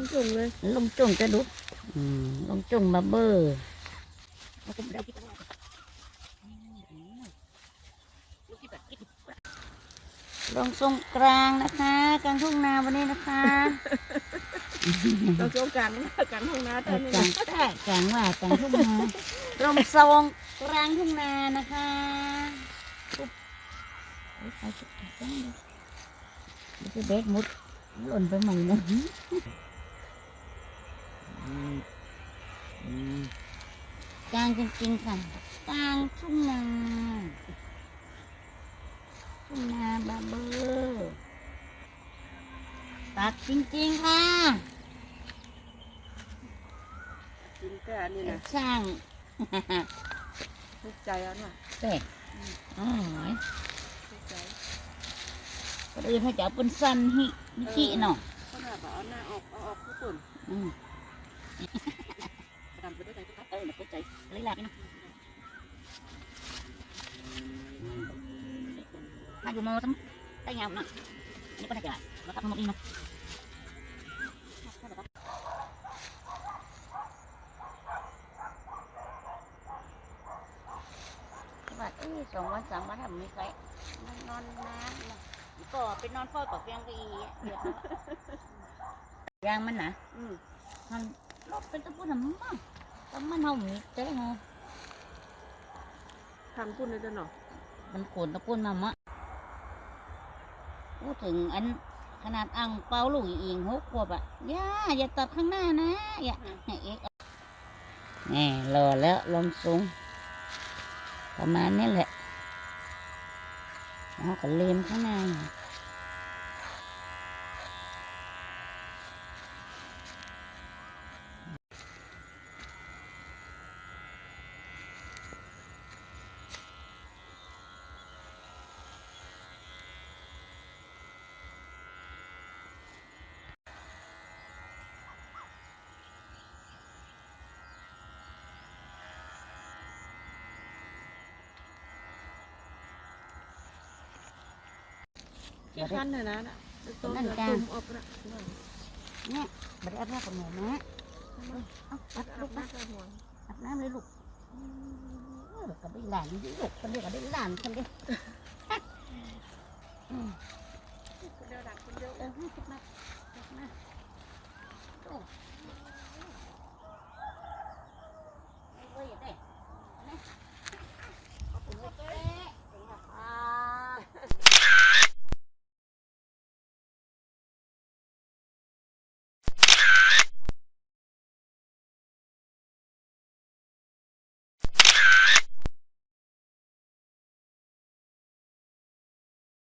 มันจุ่มเลยลงจงจะดุอืมลงจงมาเบอร์แล้วก็ได้ที่กันลงทรงกลางนะคะกลางทุ่งนาวันนี้นะคะเราโจกันกันห้องน้ำเอท่าอนนี่กลางแต่กลางว่ากลางทุ่งนาลงทรงกลางทุ่งนานะคะปุ๊บโอ้ยไปจุดไหนกันเนี่ยเดี๋ยวจะเบ็ดมุดหล่นไปใหม่นะอืมอืม กลางจริงๆค่ะกลางทุ่งนาทุ่งนาบาเบอร์ตัดจริงๆค่ะกินแต่อันนี้นะสร้างทุกใจอันน่ะเป็ดอ๋อยทุกใจก็เลยให้จับเป็นสันฮินิจิเนาะขนาดแบบเอาหน้าออกเอาออกทุกคนอืม ทำไปด้วยใจทุกคนเออเข้าใจเลยหลักนะถ้าอยู่มอทั้งได้ยาวนะอันนี้ก็ได้จ้ะเราทำทั้งหมดนี้เนาะว่าเอ้ยสองวันสามวันทำไม่ใครนอนน้ำนะก็ไปนอนเฝ้าต่อเตียงก็อีเดือดยางมันนะอืมมัน รถเป็นตะปูน้ำมันแต่มันเอาหมีเจ๊ไงทำพุ่นเลยจ้ะเนาะมันโขนตะปูนมามะพูดถึงอันขนาดอ่างเปาลูกอีกหกขวบอะย่าอย่าตัดข้างหน้านะอย่าให้เอ็กเอาแนี่รอแล้วลมสูงประมาณนี้แหละเอาก็เลมข้างหน้า ที่ขั้นเลยนะน่ะต้นนั่นเดือดจ้ะตุ่มออกนะเนี่ยบัดนี้เอาผ้าขนหนูนะเอาอัดลูลูกกนะนะอาบน้ำเลยลูกเออก็ได้หลานอยู่ลูกคนเดียวก็ได้หลานคนเดียวอืมเดียวดักคนเดียวเออให้คิดมาคิดมาโอ้